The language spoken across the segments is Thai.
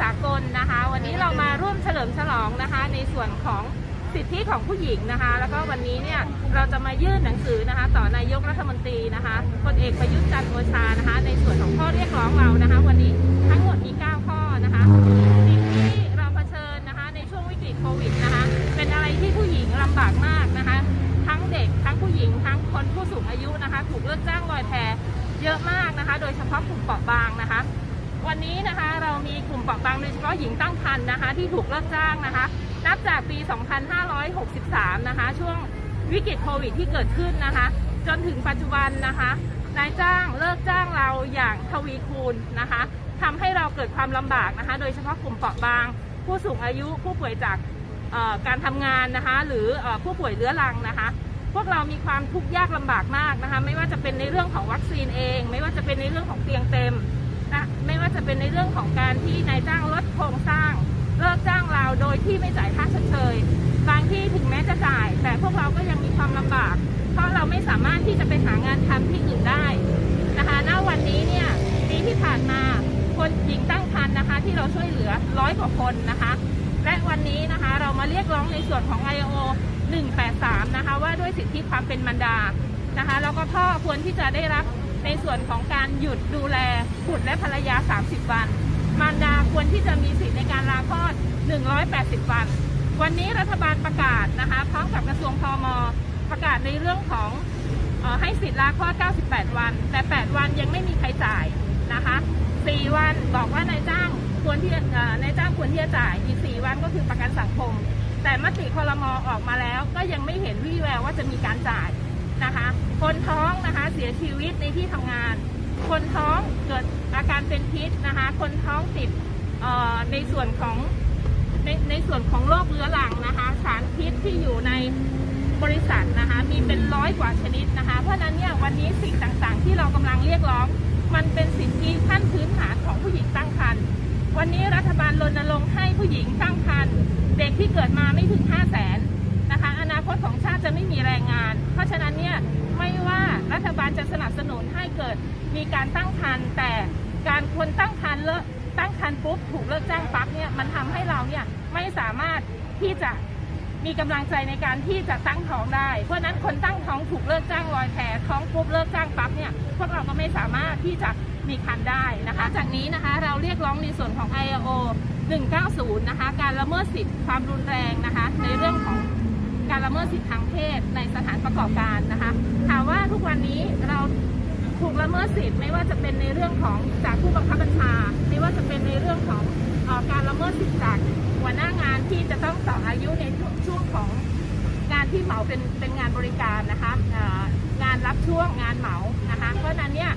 สากลนะคะ วันนี้เรามาร่วมเฉลิมฉลองนะคะ ในส่วนของสิทธิของผู้หญิงนะคะ แล้วก็วันนี้เนี่ยเราจะมายื่นหนังสือนะคะ ต่อนายกรัฐมนตรีนะคะพลเอกประยุทธ์จันทร์โอชานะคะ ในส่วนของข้อเรียกร้องเรานะคะ วันนี้ทั้งหมดมี 9 ข้อนะคะ วันนี้นะคะเรามีกลุ่มเปราะบางโดยเฉพาะหญิงตั้งครรภ์นะคะ ที่ถูกเลิกจ้างนะคะ นับจากปี 2563 นะคะ ช่วงวิกฤตโควิดที่เกิดขึ้นนะคะ จนถึงปัจจุบันนะคะนายจ้างเลิกจ้างเราอย่างทวีคูณนะคะทำให้เราเกิดความลำบากนะคะ โดยเฉพาะกลุ่มเปราะบาง ผู้สูงอายุผู้ป่วยจากการทำงานนะคะ หรืออผู้ป่วยเรื้อรังนะคะ พวกเรามีความทุกข์ยากลำบากมากนะคะ ไม่ว่าจะเป็นในเรื่องของวัคซีนเอง ไม่ว่าจะเป็นในเรื่องของเตียงเต็ม จะเป็นในเรื่องของการที่นายจ้างลดโครงสร้าง เลิกจ้างเราโดยที่ไม่จ่ายค่าชดเชย บางที่ถึงแม้จะจ่าย แต่พวกเราก็ยังมีความลำบาก เพราะเราไม่สามารถที่จะไปหางานทำที่อื่นได้นะคะณวันนี้เนี่ยปีที่ผ่านมาคนหญิงตั้งครรภ์นะคะ ที่เราช่วยเหลือร้อยกว่าคนนะคะ และวันนี้นะคะเรามาเรียกร้องในส่วนของ IO 183 นะคะว่าด้วยสิทธิความเป็นมารดานะคะแล้วก็พ่อควรที่จะได้รับ ในส่วนของการหยุดดูแลบุตรและภรรยา 30 วัน มารดาควรที่จะมีสิทธิในการลาคลอด 180 วัน วันนี้รัฐบาลประกาศนะคะพร้อมกับกระทรวงพมประกาศในเรื่องของออให้สิทธิลาคลอด 98 วัน แต่ 8 วันยังไม่มีใครจ่ายนะคะ 4 วันบอกว่านายจ้างควรที่นายจ้างควรที่จะจ่ายอีก 4 วันก็คือประกันสังคม แต่มติคอรมอออกมาแล้วก็ยังไม่เห็นวี่แววว่าจะมีการจ่าย นะคะ คนท้องนะคะเสียชีวิตในที่ทำงาน คนท้องเกิดอาการเป็นพิษนะคะ คนท้องติดในส่วนของในในส่วนของโรคเรื้อรังนะคะ สารพิษที่อยู่ในบริษัทนะคะ มีเป็นร้อยกว่าชนิดนะคะ เพราะฉะนั้นเนี่ยวันนี้สิ่งต่างๆ ที่เรากำลังเรียกร้อง มันเป็นสิทธิขั้นพื้นฐานของผู้หญิงตั้งครรภ์วันนี้รัฐบาลรณรงค์ให้ผู้หญิงตั้งครรภ์เด็กที่เกิดมาไม่ถึง5 0 0แส นนะคะอนาคตของชาติจะไม่มีแรงงาน เพราะฉะนั้นเนี่ยไม่ว่ารัฐบาลจะสนับสนุนให้เกิดมีการตั้งครรภ์แต่การคนตั้งครรภ์เลิกตั้งครรภ์ปุ๊บถูกเลิกจ้างปั๊บเนี่ยมันทำให้เราเนี่ยไม่สามารถที่จะมีกำลังใจในการที่จะตั้งท้องได้ เพราะฉะนั้นคนตั้งท้องถูกเลิกจ้างลอยแพท้องปุ๊บเลิกจ้างปั๊บเนี่ยพวกเราก็ไม่สามารถที่จะมีคันได้นะคะ จากนี้นะคะเราเรียกร้องในส่วนของ ILO 190 นะคะ การละเมิดสิทธิความรุนแรงนะคะ เมิดสิทธิทางเพศในสถานประกอบการนะคะถามว่าทุกวันนี้เราถูกละเมิดสิทธิ์ไม่ว่าจะเป็นในเรื่องของจากผู้บังคับบัญชา ไม่ว่าจะเป็นในเรื่องของอการละเมิดสิทธิจากหัวหน้างานที่จะต้องต่ออายุในช่วงของงานที่เหมาเป็นเป็นงานบริการนะคะงานรับช่วงงานเหมานะคะเพราะนั้นเนี่ย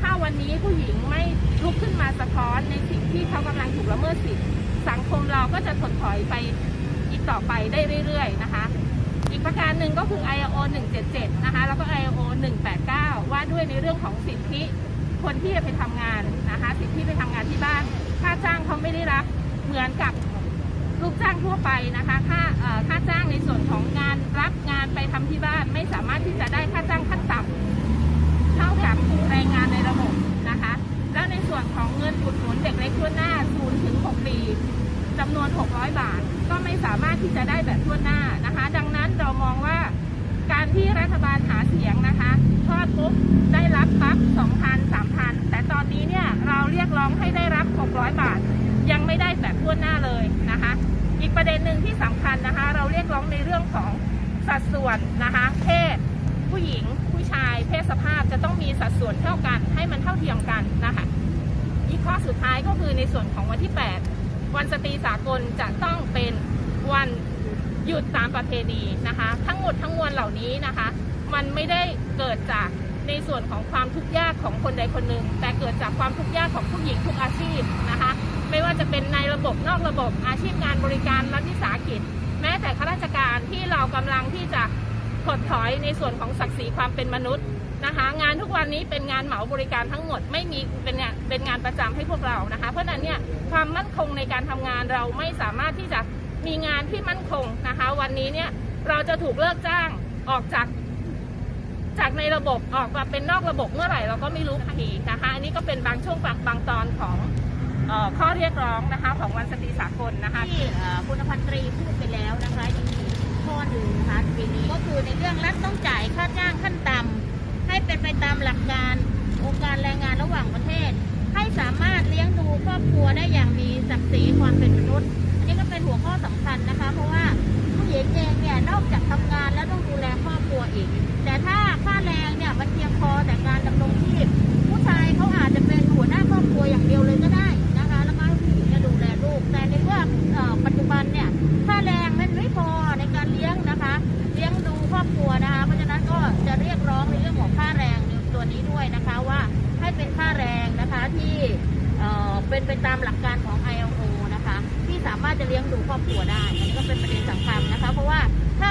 ถ้าวันนี้ผู้หญิงไม่ลุกขึ้นมาสะท้อนในสิ่งที่เขากำลังถูกละเมิดสิทธิสังคมเราก็จะถดถอยไปอีกต่อไปได้เรื่อย ๆ นะคะ กประการหนึ่งก็คือ ILO 177 นะคะ แล้วก็ ILO 189 ว่าด้วยในเรื่องของสิทธิคนที่จะไปทำงานนะคะ สิทธิไปทำงานที่บ้าน ค่าจ้างเขาไม่ได้รับเหมือนกับลูกจ้างทั่วไปนะคะ ค่าค่าจ้างในส่วนของงานรับงานไปทำที่บ้าน ไม่สามารถที่จะได้ค่าจ้างขั้นต่ำเท่ากับแรงงานในระบบนะคะ แล้วในส่วนของเงินอุดหนุนเด็กเล็กทั่วหน้า0ถึง6ปีจำนวน 600 บาท ไม่สามารถที่จะได้แบบทั่วหน้านะคะ ดังนั้นเรามองว่าการที่รัฐบาลหาเสียงนะคะทอดปุ๊บได้รับปั๊บ2,000 3,000แต่ตอนนี้เนี่ยเราเรียกร้องให้ได้รับ 600 บาท ยังไม่ได้แบบทั่วหน้าเลยนะคะ อีกประเด็นหนึ่งที่สำคัญนะคะ เราเรียกร้องในเรื่องของสัดส่วนนะคะเพศผู้หญิงผู้ชายเพศสภาพจะต้องมีสัดส่วนเท่ากัน ให้มันเท่าเทียมกันนะคะอีกข้อสุดท้ายก็คือในส่วนของวันที่ 8 วันสตรีสากลจะต้องเป็น วันหยุดตามประเพณีนะคะ ทั้งหมดทั้งมวลเหล่านี้นะคะ มันไม่ได้เกิดจากในส่วนของความทุกข์ยากของคนใดคนหนึ่ง แต่เกิดจากความทุกข์ยากของผู้หญิงทุกอาชีพนะคะ ไม่ว่าจะเป็นในระบบนอกระบบอาชีพงานบริการรัฐวิสาหกิจ แม้แต่ข้าราชการที่เรากำลังที่จะถดถอยในส่วนของศักดิ์ศรีความเป็นมนุษย์นะคะ งานทุกวันนี้เป็นงานเหมาบริการทั้งหมดไม่มีเป็นงานเป็นงานประจำให้พวกเรานะคะ เพราะฉะนั้นเนี่ยความมั่นคงในการทำงานเราไม่สามารถที่จะ มีงานที่มั่นคงนะคะ วันนี้เนี่ยเราจะถูกเลิกจ้างออกจากจากในระบบออกมาเป็นนอกระบบเมื่อไหร่เราก็ไม่รู้ทีนะคะอันนี้ก็เป็นบางช่วงบางบางตอนของออข้อเรียกร้องนะคะของวันสตรีสากลนะคะที่คุณพันตรีพูดไปแล้วนะคะยังมีข้อหนึ่งนะคะปีนี้ก็คือในเรื่องรัฐต้องจ่ายค่าจ้างขั้นต่ำให้เป็นไปตามหลักการองค์การแรงงานระหว่างประเทศ ให้สามารถเลี้ยงดูครอบครัวได้อย่างมีศักดิ์ศรีความเป็นมนุษย์ สำคัญนะคะ เพราะว่าผู้หญิงเองเนี่ยนอกจากทำงานแล้วต้องดูแลครอบครัวอีก แต่ถ้าค่าแรงเนี่ยมันเพียงพอแต่การดำรงชีพ ผู้ชายเขาอาจจะเป็นหัวหน้าครอบครัวอย่างเดียวเลยก็ได้นะคะ แล้วก็ผู้หญิงเนี่ยดูแลลูก แต่ในเมื่อปัจจุบันเนี่ยค่าแรงมันไม่พอในการเลี้ยงนะคะ เลี้ยงดูครอบครัวนะคะ เพราะฉะนั้นก็จะเรียกร้องในเรื่องของค่าแรงตัวนี้ด้วยนะคะว่าให้เป็นค่าแรงนะคะที่เเป็นไปตามหลักการของ ILO สามารถจะเลี้ยงดูครอบครัวได้อันนี้ก็เป็นประเด็นสำคัญนะคะ เพราะว่าถ้า